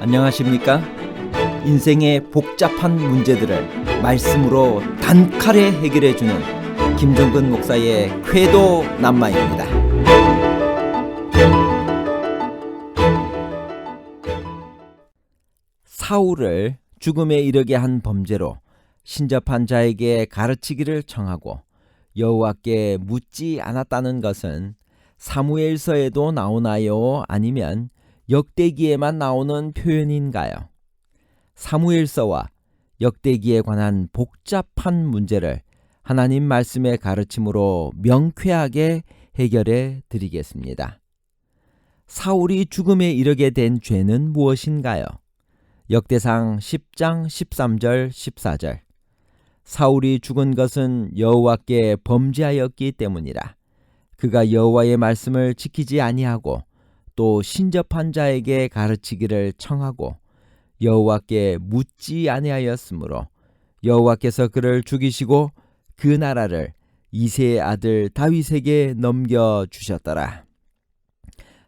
안녕하십니까? 인생의 복잡한 문제들을 말씀으로 단칼에 해결해 주는 김정근 목사의 쾌도 남마입니다. 사울을 죽음에 이르게 한 범죄로 신접한 자에게 가르치기를 청하고 여호와께 묻지 않았다는 것은 사무엘서에도 나오나요? 아니면 역대기에만 나오는 표현인가요? 사무엘서와 역대기에 관한 복잡한 문제를 하나님 말씀의 가르침으로 명쾌하게 해결해 드리겠습니다. 사울이 죽음에 이르게 된 죄는 무엇인가요? 역대상 10장 13절 14절 사울이 죽은 것은 여호와께 범죄하였기 때문이라 그가 여호와의 말씀을 지키지 아니하고 또 신접한 자에게 가르치기를 청하고 여호와께 묻지 아니하였으므로 여호와께서 그를 죽이시고 그 나라를 이세의 아들 다윗에게 넘겨 주셨더라.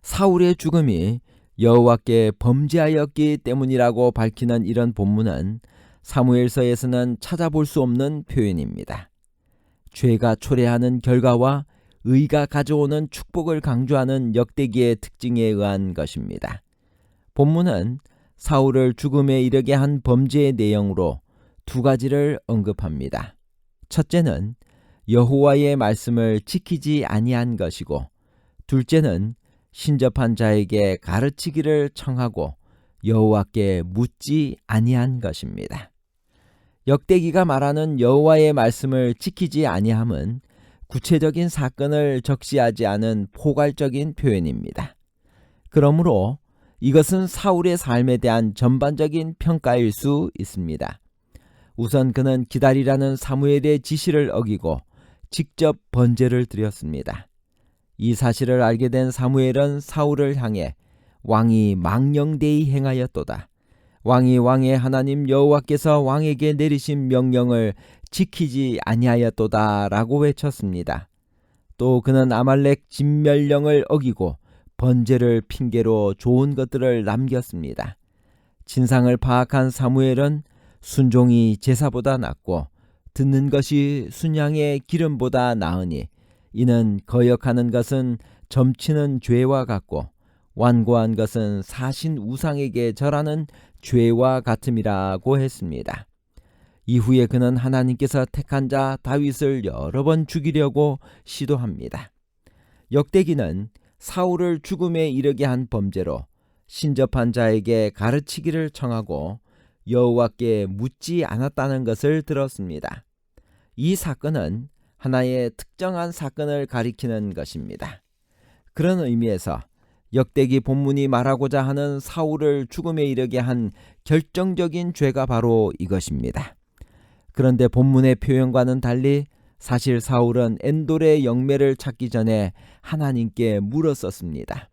사울의 죽음이 여호와께 범죄하였기 때문이라고 밝히는 이런 본문은 사무엘서에서는 찾아볼 수 없는 표현입니다. 죄가 초래하는 결과와 의가 가져오는 축복을 강조하는 역대기의 특징에 의한 것입니다. 본문은 사울을 죽음에 이르게 한 범죄의 내용으로 두 가지를 언급합니다. 첫째는 여호와의 말씀을 지키지 아니한 것이고 둘째는 신접한 자에게 가르치기를 청하고 여호와께 묻지 아니한 것입니다. 역대기가 말하는 여호와의 말씀을 지키지 아니함은 구체적인 사건을 적시하지 않은 포괄적인 표현입니다. 그러므로 이것은 사울의 삶에 대한 전반적인 평가일 수 있습니다. 우선 그는 기다리라는 사무엘의 지시를 어기고 직접 번제를 드렸습니다. 이 사실을 알게 된 사무엘은 사울을 향해 왕이 망령되이 행하였도다. 왕이 왕의 하나님 여호와께서 왕에게 내리신 명령을 지키지 아니하였도다라고 외쳤습니다. 또 그는 아말렉 진멸령을 어기고 번제를 핑계로 좋은 것들을 남겼습니다. 진상을 파악한 사무엘은 순종이 제사보다 낫고 듣는 것이 순양의 기름보다 나으니 이는 거역하는 것은 점치는 죄와 같고 완고한 것은 사신 우상에게 절하는 죄와 같음이라고 했습니다. 이후에 그는 하나님께서 택한 자 다윗을 여러 번 죽이려고 시도합니다. 역대기는 사울을 죽음에 이르게 한 범죄로 신접한 자에게 가르치기를 청하고 여호와께 묻지 않았다는 것을 들었습니다. 이 사건은 하나의 특정한 사건을 가리키는 것입니다. 그런 의미에서 역대기 본문이 말하고자 하는 사울을 죽음에 이르게 한 결정적인 죄가 바로 이것입니다. 그런데 본문의 표현과는 달리 사실 사울은 엔돌의 영매를 찾기 전에 하나님께 물었었습니다.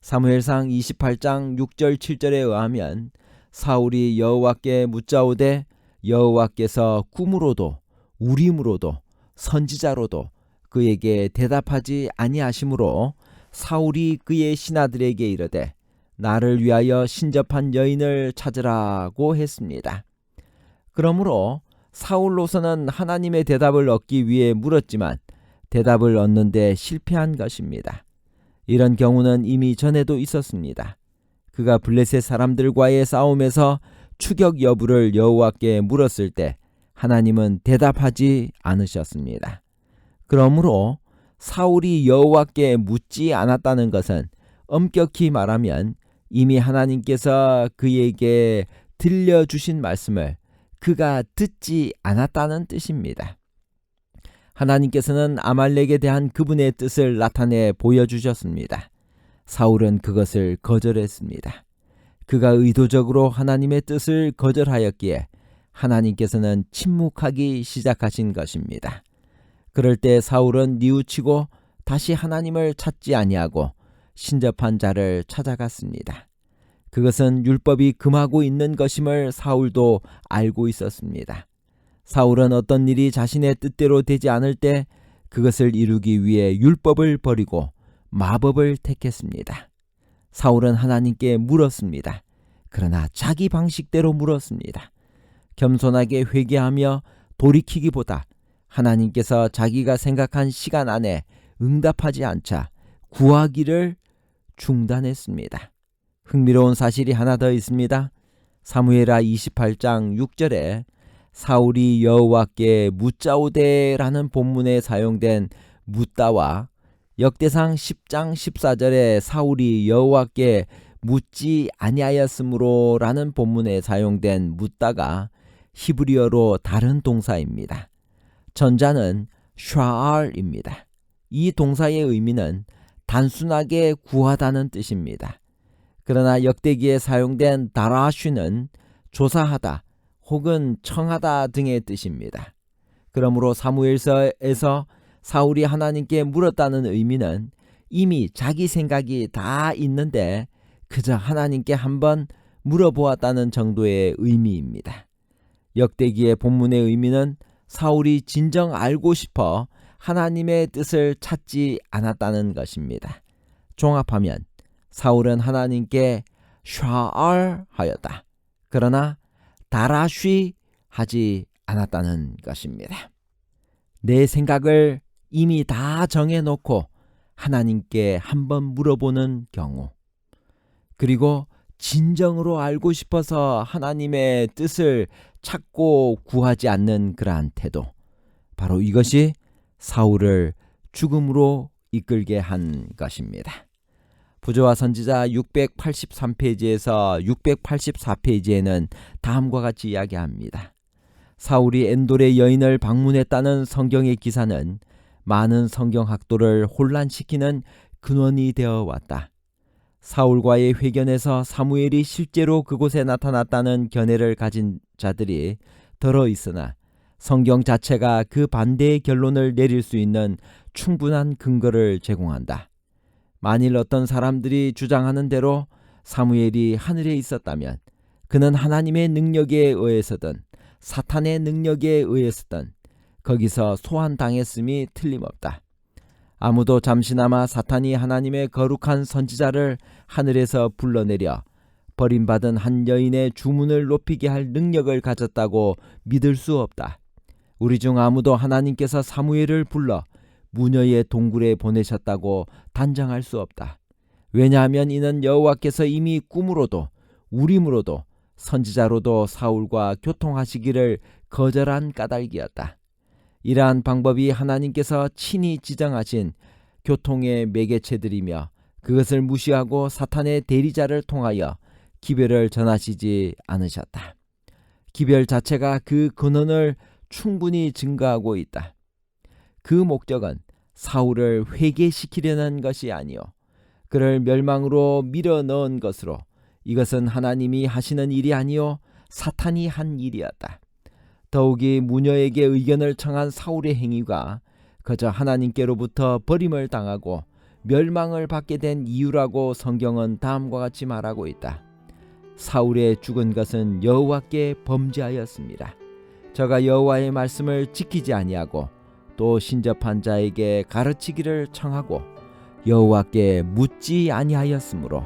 사무엘상 28장 6절 7절에 의하면 사울이 여호와께 묻자오되 여호와께서 꿈으로도 우림으로도 선지자로도 그에게 대답하지 아니하시므로 사울이 그의 신하들에게 이르되 나를 위하여 신접한 여인을 찾으라고 했습니다. 그러므로 사울로서는 하나님의 대답을 얻기 위해 물었지만 대답을 얻는데 실패한 것입니다. 이런 경우는 이미 전에도 있었습니다. 그가 블레셋 사람들과의 싸움에서 추격 여부를 여호와께 물었을 때 하나님은 대답하지 않으셨습니다. 그러므로 사울이 여호와께 묻지 않았다는 것은 엄격히 말하면 이미 하나님께서 그에게 들려주신 말씀을 그가 듣지 않았다는 뜻입니다. 하나님께서는 아말렉에 대한 그분의 뜻을 나타내 보여주셨습니다. 사울은 그것을 거절했습니다. 그가 의도적으로 하나님의 뜻을 거절하였기에 하나님께서는 침묵하기 시작하신 것입니다. 그럴 때 사울은 뉘우치고 다시 하나님을 찾지 아니하고 신접한 자를 찾아갔습니다. 그것은 율법이 금하고 있는 것임을 사울도 알고 있었습니다. 사울은 어떤 일이 자신의 뜻대로 되지 않을 때 그것을 이루기 위해 율법을 버리고 마법을 택했습니다. 사울은 하나님께 물었습니다. 그러나 자기 방식대로 물었습니다. 겸손하게 회개하며 돌이키기보다 하나님께서 자기가 생각한 시간 안에 응답하지 않자 구하기를 중단했습니다. 흥미로운 사실이 하나 더 있습니다. 사무엘하 28장 6절에 사울이 여호와께 묻자오대라는 본문에 사용된 묻다와 역대상 10장 14절에 사울이 여호와께 묻지 아니하였으므로라는 본문에 사용된 묻다가 히브리어로 다른 동사입니다. 전자는 샤알입니다. 이 동사의 의미는 단순하게 구하다는 뜻입니다. 그러나 역대기에 사용된 다라슈는 조사하다 혹은 청하다 등의 뜻입니다. 그러므로 사무엘서에서 사울이 하나님께 물었다는 의미는 이미 자기 생각이 다 있는데 그저 하나님께 한번 물어보았다는 정도의 의미입니다. 역대기의 본문의 의미는 사울이 진정 알고 싶어 하나님의 뜻을 찾지 않았다는 것입니다. 종합하면 사울은 하나님께 샤알 하였다. 그러나 다라쉬 하지 않았다는 것입니다. 내 생각을 이미 다 정해놓고 하나님께 한번 물어보는 경우, 그리고 진정으로 알고 싶어서 하나님의 뜻을 찾고 구하지 않는 그러한 태도. 바로 이것이 사울을 죽음으로 이끌게 한 것입니다. 부조와 선지자 683페이지에서 684페이지에는 다음과 같이 이야기합니다. 사울이 엔돌의 여인을 방문했다는 성경의 기사는 많은 성경학도를 혼란시키는 근원이 되어 왔다. 사울과의 회견에서 사무엘이 실제로 그곳에 나타났다는 견해를 가진 자들이 더러 있으나 성경 자체가 그 반대의 결론을 내릴 수 있는 충분한 근거를 제공한다. 만일 어떤 사람들이 주장하는 대로 사무엘이 하늘에 있었다면 그는 하나님의 능력에 의해서든 사탄의 능력에 의해서든 거기서 소환당했음이 틀림없다. 아무도 잠시나마 사탄이 하나님의 거룩한 선지자를 하늘에서 불러내려 버림받은 한 여인의 주문을 높이게 할 능력을 가졌다고 믿을 수 없다. 우리 중 아무도 하나님께서 사무엘을 불러 무녀의 동굴에 보내셨다고 단정할 수 없다. 왜냐하면 이는 여호와께서 이미 꿈으로도 우림으로도 선지자로도 사울과 교통하시기를 거절한 까닭이었다. 이러한 방법이 하나님께서 친히 지정하신 교통의 매개체들이며 그것을 무시하고 사탄의 대리자를 통하여 기별을 전하시지 않으셨다. 기별 자체가 그 근원을 충분히 증거하고 있다. 그 목적은 사울을 회개시키려는 것이 아니요 그를 멸망으로 밀어 넣은 것으로 이것은 하나님이 하시는 일이 아니요 사탄이 한 일이었다. 더욱이 무녀에게 의견을 청한 사울의 행위가 그저 하나님께로부터 버림을 당하고 멸망을 받게 된 이유라고 성경은 다음과 같이 말하고 있다. 사울의 죽은 것은 여호와께 범죄하였습니다. 저가 여호와의 말씀을 지키지 아니하고 또 신접한 자에게 가르치기를 청하고 여호와께 묻지 아니하였으므로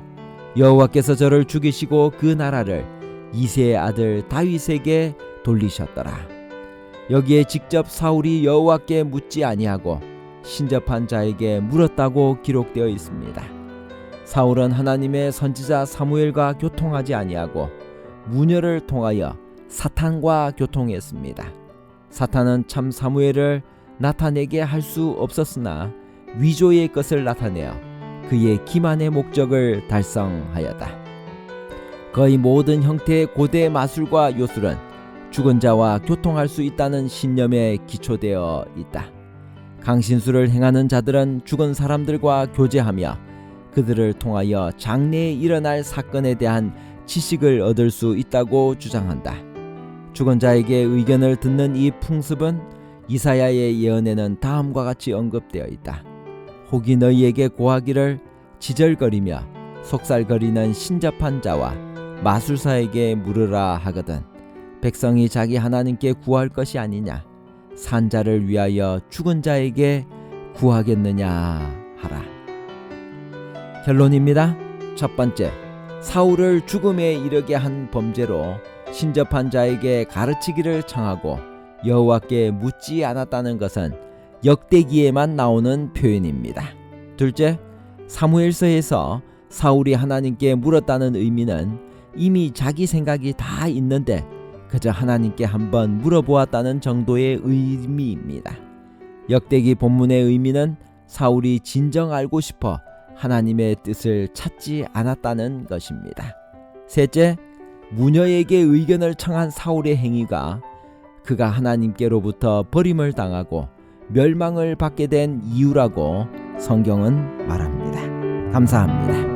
여호와께서 저를 죽이시고 그 나라를 이세의 아들 다윗에게 돌리셨더라. 여기에 직접 사울이 여호와께 묻지 아니하고 신접한 자에게 물었다고 기록되어 있습니다. 사울은 하나님의 선지자 사무엘과 교통하지 아니하고 무녀를 통하여 사탄과 교통했습니다. 사탄은 참 사무엘을 나타내게 할 수 없었으나 위조의 것을 나타내어 그의 기만의 목적을 달성하였다. 거의 모든 형태의 고대 마술과 요술은 죽은 자와 교통할 수 있다는 신념에 기초되어 있다. 강신수를 행하는 자들은 죽은 사람들과 교제하며 그들을 통하여 장래에 일어날 사건에 대한 지식을 얻을 수 있다고 주장한다. 죽은 자에게 의견을 듣는 이 풍습은 이사야의 예언에는 다음과 같이 언급되어 있다. 혹이 너희에게 고하기를 지절거리며 속살거리는 신접한 자와 마술사에게 물으라 하거든. 백성이 자기 하나님께 구할 것이 아니냐. 산자를 위하여 죽은 자에게 구하겠느냐 하라. 결론입니다. 첫 번째, 사울을 죽음에 이르게 한 범죄로 신접한 자에게 가르치기를 청하고 여호와께 묻지 않았다는 것은 역대기에만 나오는 표현입니다. 둘째, 사무엘서에서 사울이 하나님께 물었다는 의미는 이미 자기 생각이 다 있는데 그저 하나님께 한번 물어보았다는 정도의 의미입니다. 역대기 본문의 의미는 사울이 진정 알고 싶어 하나님의 뜻을 찾지 않았다는 것입니다. 셋째, 무녀에게 의견을 청한 사울의 행위가 그가 하나님께로부터 버림을 당하고 멸망을 받게 된 이유라고 성경은 말합니다. 감사합니다.